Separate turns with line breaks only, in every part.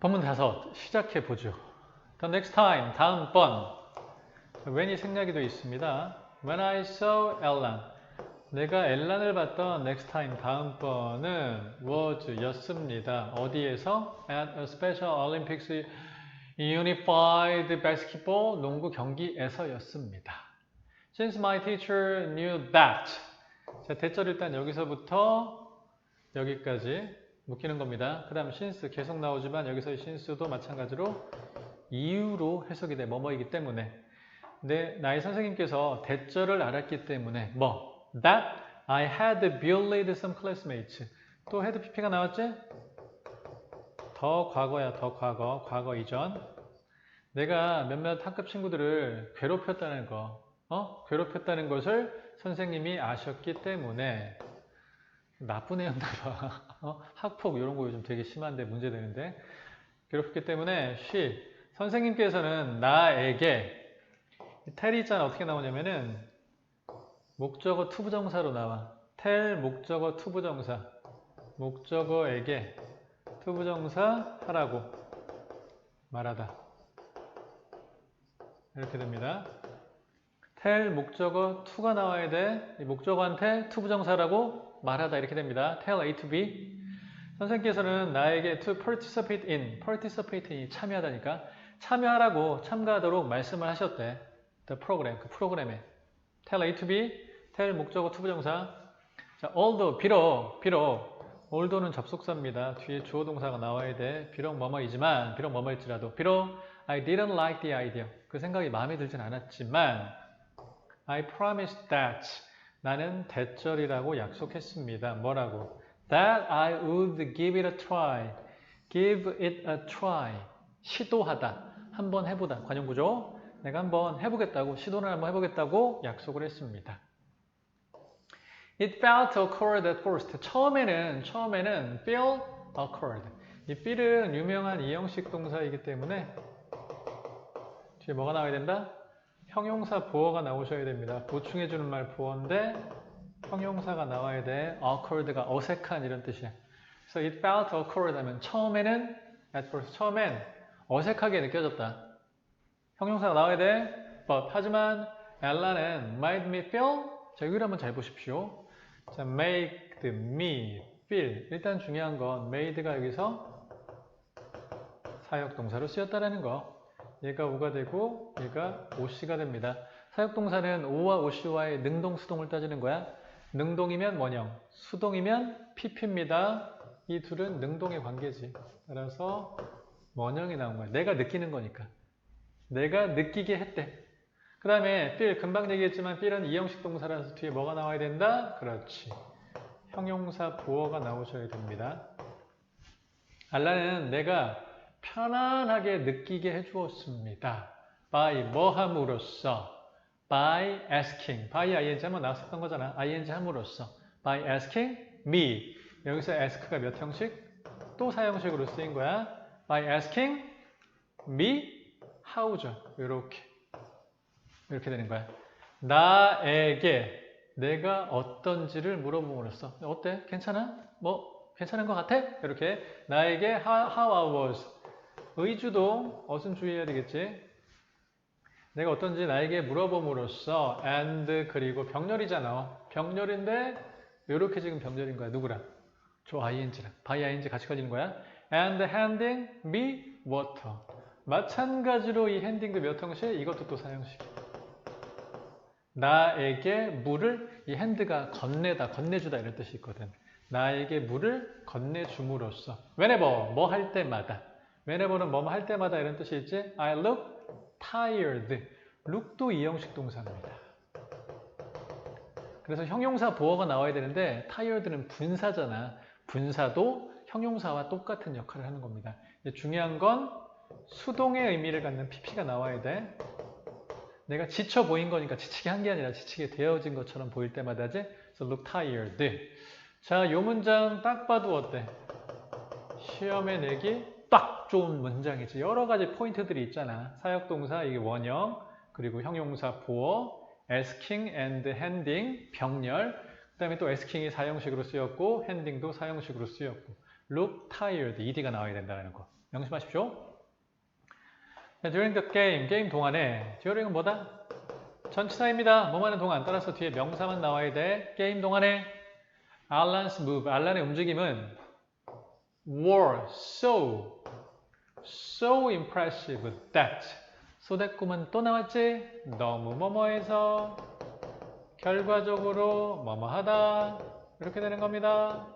본문 다섯 시작해 보죠. The next time 다음번 when이 생략이 되어 있습니다. When I saw Ellen 내가 엘란을 봤던 next time 다음번은 was 였습니다. 어디에서? At a special Olympics Unified Basketball 농구 경기에서였습니다. Since my teacher knew that 자, 대절 일단 여기서부터 여기까지 묶이는 겁니다. 그 다음 since 계속 나오지만 여기서의 since도 마찬가지로 이유로 해석이 돼 뭐뭐이기 때문에 근데 나의 선생님께서 대절을 알았기 때문에 뭐 that I had bullied some classmates 또 had pp가 나왔지? 더 과거야 더 과거 과거 이전 내가 몇몇 학급 친구들을 괴롭혔다는 거 어? 괴롭혔다는 것을 선생님이 아셨기 때문에 나쁜 애였나 봐. 어? 학폭 이런 거 요즘 되게 심한데 문제되는데. 괴롭혔기 때문에 she 선생님께서는 나에게 텔이 있잖아 어떻게 나오냐면은 목적어 투부정사로 나와. 텔 목적어 투부정사. 목적어에게 투부정사 하라고 말하다. 이렇게 됩니다. 텔 목적어 투가 나와야 돼. 이 목적어한테 투부정사라고 말하다 이렇게 됩니다. Tell A to B. 선생님께서는 나에게 to participate in participate in 참여하다니까 참여하라고 참가하도록 말씀을 하셨대. The program 그 프로그램에. Tell A to B tell 목적어 투부정사. 자 although 비록 비록 although는 접속사입니다. 뒤에 주어 동사가 나와야 돼. 비록 뭐뭐이지만 비록 뭐뭐일지라도. 비록 I didn't like the idea. 그 생각이 마음에 들진 않았지만 I promised that 나는 대절이라고 약속했습니다 뭐라고 that I would give it a try give it a try 시도하다 한번 해보다 관용구조 내가 한번 해보겠다고 시도를 한번 해보겠다고 약속을 했습니다. It felt awkward at first. 처음에는 처음에는 feel awkward. 이 feel은 유명한 이형식 동사이기 때문에 뒤에 뭐가 나와야 된다? 형용사 보어가 나오셔야 됩니다. 보충해주는 말 보어인데 형용사가 나와야 돼. awkward가 어색한 이런 뜻이야. 그래서 it felt awkward 하면 처음에는 at first 처음엔 어색하게 느껴졌다. 형용사가 나와야 돼. but 하지만 엘라는 made me feel 자 여기를 한번 잘 보십시오. 자 make me feel 일단 중요한 건 made가 여기서 사역 동사로 쓰였다라는 거. 얘가 오가 되고 얘가 오씨가 됩니다. 사역동사는 오와 오씨와의 능동 수동을 따지는 거야. 능동이면 원형, 수동이면 pp입니다. 이 둘은 능동의 관계지. 따라서 원형이 나온 거야. 내가 느끼는 거니까. 내가 느끼게 했대. 그 다음에 feel 금방 얘기했지만 feel은 이형식 동사라서 뒤에 뭐가 나와야 된다? 그렇지. 형용사 보어가 나오셔야 됩니다. 알라는 내가 편안하게 느끼게 해주었습니다. by 뭐 함으로써 by asking by ing 한번 나왔었던 거잖아. ing 함으로써 by asking me 여기서 ask가 몇 형식? 또 사형식으로 쓰인 거야. by asking me how죠. 이렇게 이렇게 되는 거야. 나에게 내가 어떤지를 물어봄으로써 어때? 괜찮아? 뭐 괜찮은 것 같아? 이렇게 나에게 how I was 의주동 어순 주의해야 되겠지? 내가 어떤지 나에게 물어봄으로써 and 그리고 병렬이잖아. 병렬인데 이렇게 지금 병렬인 거야. 누구랑? 저 ing랑 by ing 같이 가지는 거야. and handing me water. 마찬가지로 이 핸딩도 몇 형식? 이것도 또 사형식. 나에게 물을 이 핸드가 건네다, 건네주다 이런 뜻이 있거든. 나에게 물을 건네줌으로써 whenever 뭐 할 때마다 whenever는 뭐할 때마다 이런 뜻이 있지? I look tired. look도 이형식 동사입니다. 그래서 형용사 보어가 나와야 되는데 tired는 분사잖아. 분사도 형용사와 똑같은 역할을 하는 겁니다. 중요한 건 수동의 의미를 갖는 pp가 나와야 돼. 내가 지쳐 보인 거니까 지치게 한 게 아니라 지치게 되어진 것처럼 보일 때마다지. So look tired. 자, 요 문장 딱 봐도 어때? 시험에 내기 딱 좋은 문장이지. 여러 가지 포인트들이 있잖아. 사역동사, 이게 원형, 그리고 형용사 보어, asking and handing, 병렬, 그 다음에 또 asking이 사형식으로 쓰였고, handing도 사형식으로 쓰였고, look tired, ed가 나와야 된다는 거. 명심하십시오. 자, during the game, 게임 동안에 during은 뭐다? 전치사입니다. 뭐하는 동안 따라서 뒤에 명사만 나와야 돼. 게임 동안에 Alan's move, 알란의 움직임은 were so, so impressive that 소대꿈은 또 나왔지? 너무 뭐뭐해서 결과적으로 뭐뭐하다 이렇게 되는 겁니다.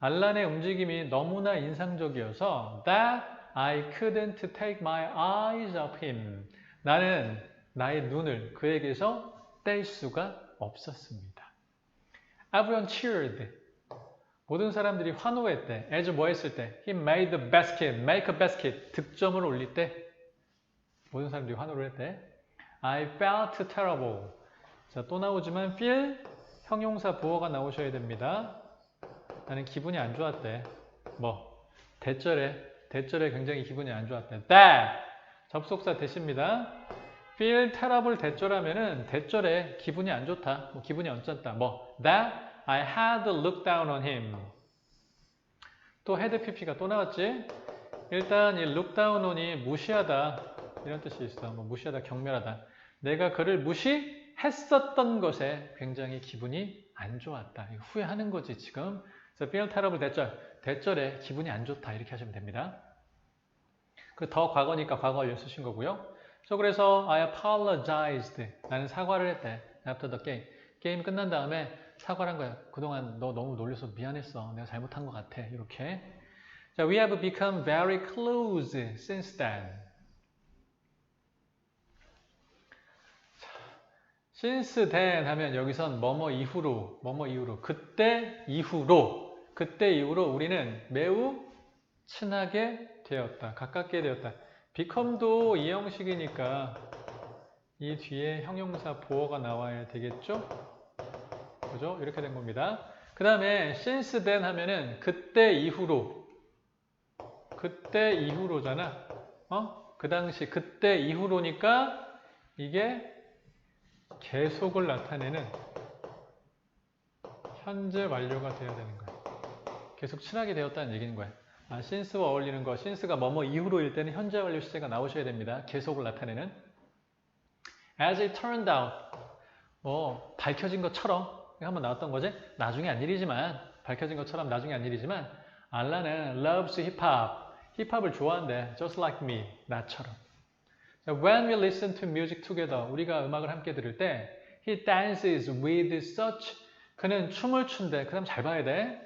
알란의 움직임이 너무나 인상적이어서 that I couldn't take my eyes off him. 나는 나의 눈을 그에게서 뗄 수가 없었습니다. Everyone cheered. 모든 사람들이 환호했대. as 뭐 했을 때? He made the basket, make a basket. 득점을 올릴 때 모든 사람들이 환호를 했대. I felt terrible. 자, 또 나오지만 feel 형용사 부어가 나오셔야 됩니다. 나는 기분이 안 좋았대. 뭐 대절에 대절에 굉장히 기분이 안 좋았대. that 접속사 대시입니다. feel terrible 대절하면은 대절에 기분이 안 좋다. 뭐 기분이 언짢다. 뭐 that I had looked down on him. 또 had pp가 또 나왔지? 일단 이 look down on이 무시하다 이런 뜻이 있어. 뭐 무시하다, 경멸하다. 내가 그를 무시했었던 것에 굉장히 기분이 안 좋았다. 후회하는 거지 지금. 그래서 feel terrible 대절, 대절에 기분이 안 좋다 이렇게 하시면 됩니다. 그 더 과거니까 과거 완료 쓰신 거고요. 저 그래서 I apologized. 나는 사과를 했대. After the game. 게임 끝난 다음에 사과를 한 거야. 그동안 너 너무 놀려서 미안했어. 내가 잘못한 것 같아. 이렇게. 자, we have become very close since then. 자, since then 하면 여기선 뭐뭐 이후로, 뭐뭐 이후로, 그때 이후로, 그때 이후로 우리는 매우 친하게 되었다. 가깝게 되었다. become도 이 형식이니까 이 뒤에 형용사 보어가 나와야 되겠죠? 그죠? 이렇게 된 겁니다. 그 다음에 since then 하면은 그때 이후로 그때 이후로잖아. 어? 그 당시 그때 이후로니까 이게 계속을 나타내는 현재 완료가 되어야 되는 거야. 계속 친하게 되었다는 얘기인 거야. 아, since와 어울리는 거, since가 뭐뭐 이후로일 때는 현재 완료 시제가 나오셔야 됩니다. 계속을 나타내는. As it turned out, 뭐 밝혀진 것처럼 한번 나왔던 거지. 나중에 안 일이지만 밝혀진 것처럼 나중에 안 일이지만 알라는 loves hip hop, 힙합을 좋아한대. Just like me, 나처럼. When we listen to music together, 우리가 음악을 함께 들을 때 he dances with such 그는 춤을 춘대. 그 다음 잘 봐야 돼.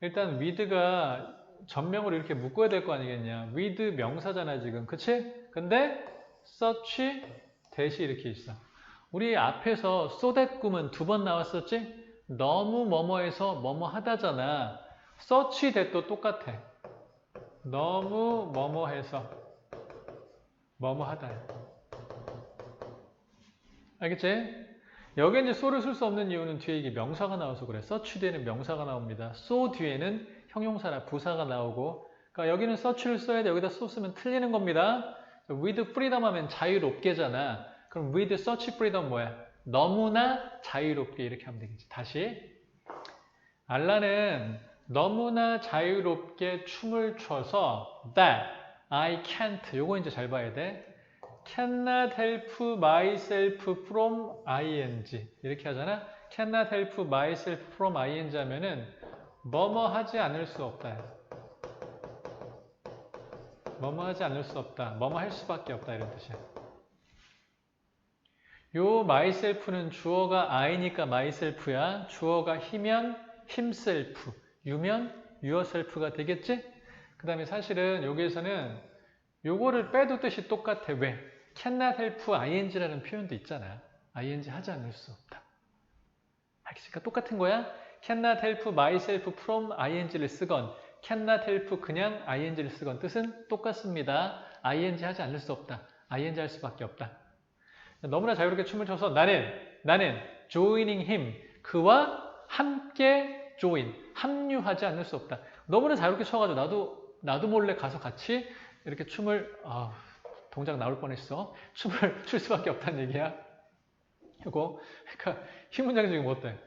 일단 with가 전명으로 이렇게 묶어야 될 거 아니겠냐. with 명사잖아 지금. 그치? 근데 such 대시 이렇게 있어. 우리 앞에서 that 꿈은 두 번 나왔었지? 너무 뭐뭐해서 뭐뭐 하다잖아. such that도 똑같아. 너무 뭐뭐해서 뭐뭐 하다. 알겠지? 여기 이제 so를 쓸 수 없는 이유는 뒤에 이게 명사가 나와서 그래. such 뒤에는 명사가 나옵니다. so 뒤에는 형용사나 부사가 나오고 그러니까 여기는 such를 써야 돼. 여기다 so 쓰면 틀리는 겁니다. with freedom 하면 자유롭게잖아. 그럼 with such freedom 뭐야? 너무나 자유롭게 이렇게 하면 되겠지. 다시. 알라는 너무나 자유롭게 춤을 춰서 that I can't 요거 이제 잘 봐야 돼. cannot help myself from ing 이렇게 하잖아. cannot help myself from ing 하면은 뭐뭐 하지 않을 수 없다. 뭐뭐 하지 않을 수 없다. 뭐뭐 할 수밖에 없다 이런 뜻이야. 요 myself는 주어가 I니까 myself야. 주어가 히면 himself, 유면 yourself가 되겠지? 그 다음에 사실은 여기에서는 요거를 빼도 뜻이 똑같아. 왜? cannot help ing라는 표현도 있잖아. ing 하지 않을 수 없다. 알겠습니까? 똑같은 거야. cannot help myself from ing를 쓰건 cannot help 그냥 ing를 쓰건 뜻은 똑같습니다. ing 하지 않을 수 없다. ing 할 수밖에 없다. 너무나 자유롭게 춤을 춰서 나는 나는 joining him 그와 함께 join 합류하지 않을 수 없다. 너무나 자유롭게 춰가지고 나도 나도 몰래 가서 같이 이렇게 춤을 아, 동작 나올 뻔했어. 춤을 출 수밖에 없다는 얘기야. 이거 그러니까 흰 문장 중에 뭐 어때?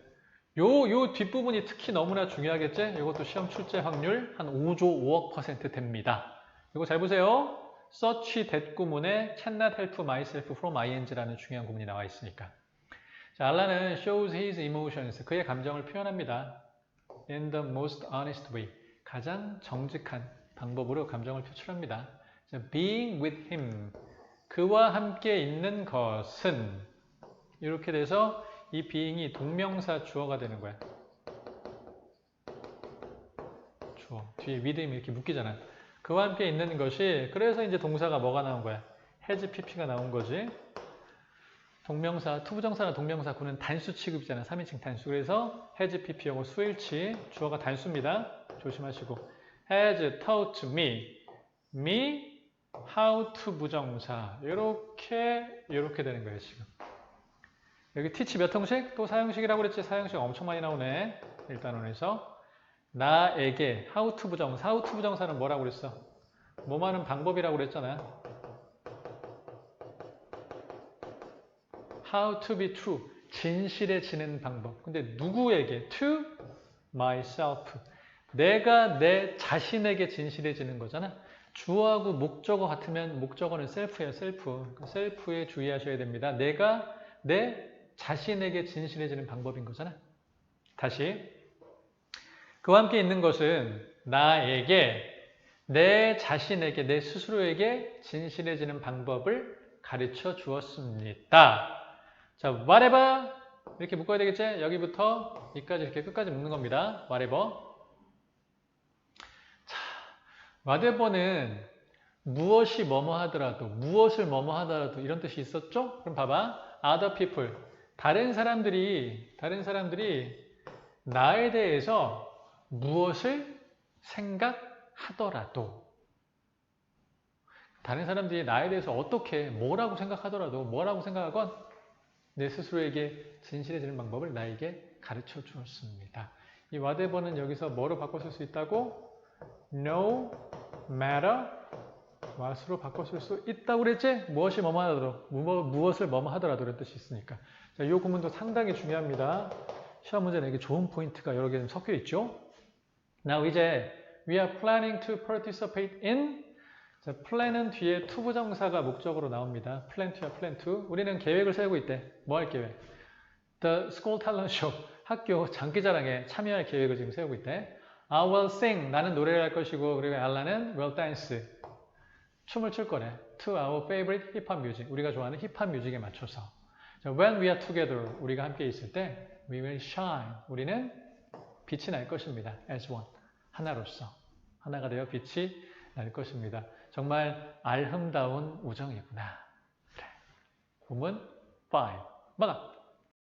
요, 요 뒷부분이 특히 너무나 중요하겠지? 이것도 시험 출제 확률 한 5조 5억 퍼센트 됩니다. 이거 잘 보세요. Such 대구문에 cannot help myself from ing라는 중요한 구문이 나와 있으니까. 자, 알라는 shows his emotions. 그의 감정을 표현합니다. in the most honest way. 가장 정직한 방법으로 감정을 표출합니다. 자, being with him. 그와 함께 있는 것은 이렇게 돼서 이 being이 동명사 주어가 되는 거야. 주어. 뒤에 with이 이렇게 묶이잖아. 그와 함께 있는 것이 그래서 이제 동사가 뭐가 나온 거야? has pp가 나온 거지. 동명사, 투부정사나 동명사 구는 단수 취급이잖아. 3인칭 단수. 그래서 has pp 영어 수일치. 주어가 단수입니다. 조심하시고. has taught me. me how to 부정사. 이렇게 이렇게 되는 거예요, 지금. 여기 teach 몇 형식? 또 사형식이라고 그랬지. 사형식 엄청 많이 나오네. 일단 오늘서 나에게 how to 부정사. how to 부정사는 뭐라고 그랬어? 뭐 하는 방법이라고 그랬잖아. how to be true. 진실해지는 방법. 근데 누구에게? to myself. 내가 내 자신에게 진실해지는 거잖아. 주어하고 목적어 같으면 목적어는 셀프예요, 셀프. 셀프에 주의하셔야 됩니다. 내가 내 자신에게 진실해지는 방법인 거잖아. 다시. 그와 함께 있는 것은 나에게 내 자신에게 내 스스로에게 진실해지는 방법을 가르쳐 주었습니다. 자, whatever 이렇게 묶어야 되겠지? 여기부터 여기까지 이렇게 끝까지 묶는 겁니다. whatever. 자, whatever는 무엇이 뭐뭐 하더라도, 무엇을 뭐뭐 하더라도 이런 뜻이 있었죠? 그럼 봐봐. other people. 다른 사람들이, 다른 사람들이 나에 대해서 무엇을 생각하더라도, 다른 사람들이 나에 대해서 어떻게, 뭐라고 생각하더라도, 뭐라고 생각하건 내 스스로에게 진실해지는 방법을 나에게 가르쳐 주었습니다. 이 whatever는 여기서 뭐로 바꿔 쓸 수 있다고? No matter what으로 바꿔 쓸 수 있다고 그랬지? 무엇이 뭐뭐 하더라도, 무엇을 뭐뭐 하더라도 이런 뜻이 있으니까. 자, 이 구문도 상당히 중요합니다. 시험 문제 내기 좋은 포인트가 여러 개좀 섞여 있죠? Now 이제 we are planning to participate in 자, plan은 뒤에 to 부정사가 목적으로 나옵니다. plan to야 plan to. 우리는 계획을 세우고 있대. 뭐 할 계획? The school talent show. 학교 장기자랑에 참여할 계획을 지금 세우고 있대. I will sing. 나는 노래를 할 것이고 그리고 알라는 will dance. 춤을 출 거래. To our favorite hip hop music. 우리가 좋아하는 힙합 뮤직에 맞춰서. 자, when we are together. 우리가 함께 있을 때 we will shine. 우리는 빛이 날 것입니다. as one. 하나로서. 하나가 되어 빛이 날 것입니다. 정말 알흠다운 우정이구나. 그래. 구문 5. 막아.